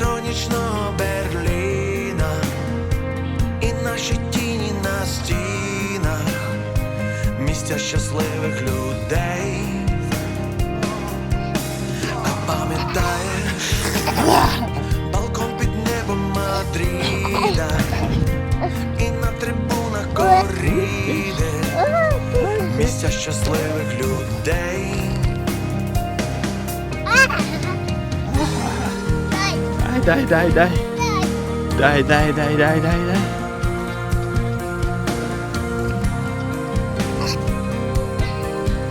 нічного Берліна і наші тіні на стінах, місця щасливих людей. А пам'ятаєш балкон під небом Мадріда і на трибунах коріди, місця щасливих людей. ได้ได้ได้ได้ได้ได้ได้ได้